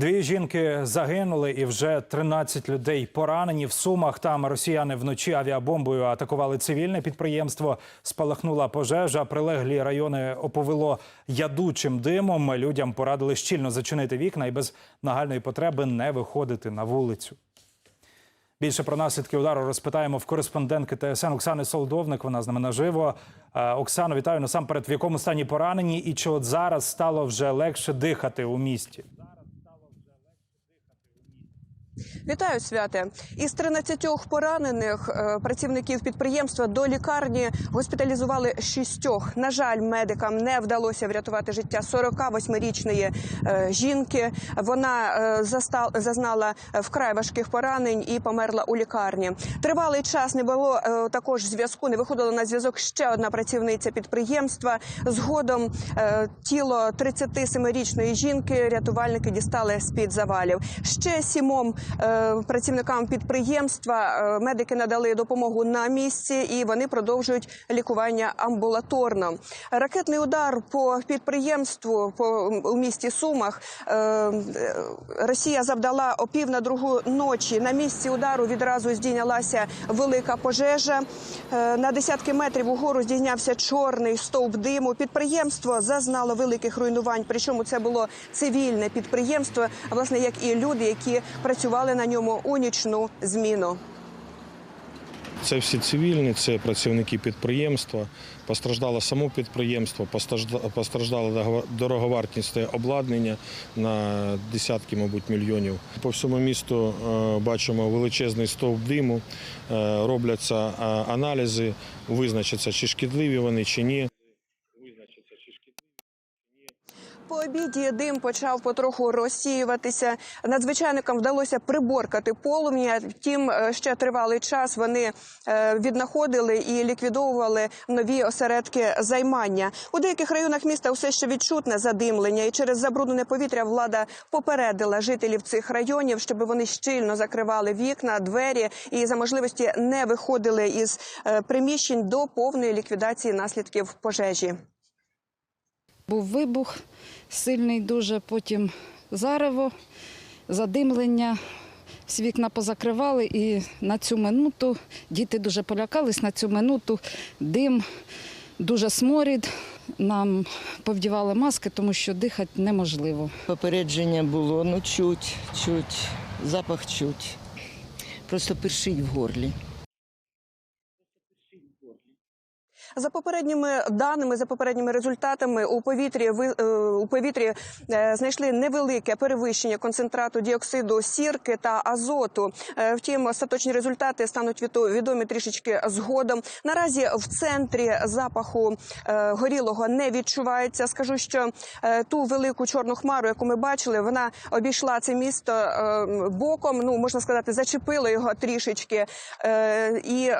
Дві жінки загинули, і вже 13 людей поранені. В сумах там росіяни вночі авіабомбою атакували цивільне підприємство. Спалахнула пожежа. Прилеглі райони оповело ядучим димом. Людям порадили щільно зачинити вікна і без нагальної потреби не виходити на вулицю. Більше про наслідки удару розпитаємо в кореспондентки ТСН Оксани Солдовник. Вона з нами наживо. Е, Оксано, вітаю насамперед. В якому стані поранені, і чи от зараз стало вже легше дихати у місті? Вітаю святе. Із 13 поранених е, працівників підприємства до лікарні госпіталізували шістьох. На жаль, медикам не вдалося врятувати життя 48-річної е, жінки. Вона е, зазнала вкрай важких поранень і померла у лікарні. Тривалий час не було також зв'язку. Не виходила на зв'язок ще одна працівниця підприємства. Згодом тіло 37-річної жінки рятувальники дістали з під завалів. Ще сімом працівникам підприємства е, медики надали допомогу на місці, і вони продовжують лікування амбулаторно. Ракетний удар по підприємству по у місті Сумах е, е, Росія завдала о пів на другу ночі. На місці удару відразу здійнялася велика пожежа. Е, На десятки метрів угору здійнявся чорний стовп диму. Підприємство зазнало великих руйнувань. Причому це було цивільне підприємство, власне, як і люди, які працювали на ньому у нічну зміну. Це всі цивільні, це працівники підприємства. Постраждало само підприємство, постражда- постраждало дого- обладнання на десятки, мабуть, мільйонів. По всьому місту е, бачимо величезний стовп диму, е, робляться е, аналізи, визначаться, чи шкідливі вони, чи ні. По обіді дим почав потроху розсіюватися. Надзвичайникам вдалося приборкати полум'я. Втім, е, ще тривалий час вони е, віднаходили і ліквідовували нові осередки займання. У деяких районах міста все ще відчутне задимлення, і через забруднене повітря влада попередила жителів цих районів, щоб вони щільно закривали вікна, двері і за можливості не виходили із е, приміщень до повної ліквідації наслідків пожежі. Був вибух сильний, дуже потім зарево, задимлення. Всі вікна позакривали, і на цю минуту діти дуже полякались. На цю минуту дим, дуже сморід. Нам повдівали маски, тому що дихати неможливо. Попередження було, ну чуть, чуть, запах чуть. Просто першить в горлі. За попередніми даними, за попередніми результатами, у повітрі е, у повітрі е, знайшли невелике перевищення концентрату діоксиду сірки та азоту. Е, Втім, остаточні результати стануть відо- відомі трішечки згодом. Наразі в центрі запаху горілого не відчувається. Скажу, що ту велику чорну хмару, яку ми бачили, вона обійшла це місто боком. Ну можна сказати, зачепила його трішечки. І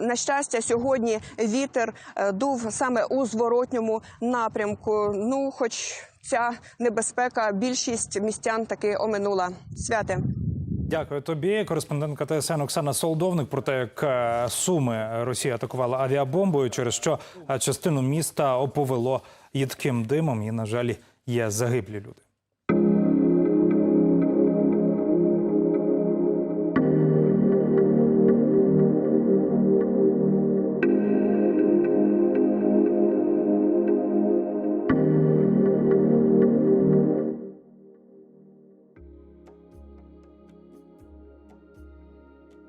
на щастя, сьогодні вітер дув саме у зворотньому напрямку. Ну, хоч ця небезпека більшість містян таки оминула. Святе. Дякую тобі. Кореспондентка ТСН Оксана Солдовник про те, як е, суми Росія атакувала авіабомбою, через що е, частину міста оповело їдким димом, і на жаль, є загиблі люди.